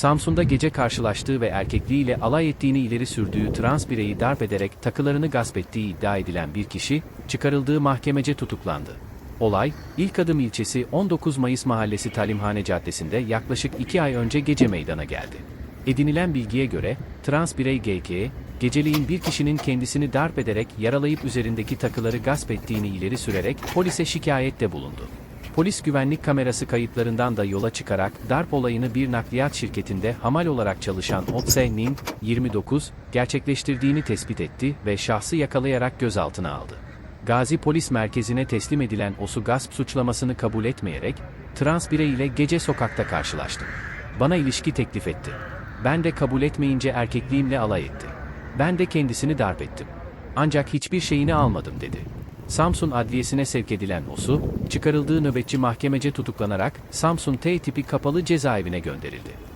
Samsun'da gece karşılaştığı ve erkekliğiyle alay ettiğini ileri sürdüğü trans bireyi darp ederek takılarını gasp ettiği iddia edilen bir kişi, çıkarıldığı mahkemece tutuklandı. Olay, İlk Adım ilçesi 19 Mayıs Mahallesi Talimhane Caddesi'nde yaklaşık 2 ay önce gece meydana geldi. Edinilen bilgiye göre, trans birey GK, geceliğin bir kişinin kendisini darp ederek yaralayıp üzerindeki takıları gasp ettiğini ileri sürerek polise şikayette bulundu. Polis güvenlik kamerası kayıtlarından da yola çıkarak darp olayını bir nakliyat şirketinde hamal olarak çalışan Otse Ning, 29, gerçekleştirdiğini tespit etti ve şahsı yakalayarak gözaltına aldı. Gazi Polis Merkezi'ne teslim edilen Osu gasp suçlamasını kabul etmeyerek, trans birey ile gece sokakta karşılaştım. Bana ilişki teklif etti. Ben de kabul etmeyince erkekliğimle alay etti. Ben de kendisini darp ettim. Ancak hiçbir şeyini almadım dedi. Samsun Adliyesi'ne sevk edilen Osu, çıkarıldığı nöbetçi mahkemece tutuklanarak Samsun T tipi kapalı cezaevine gönderildi.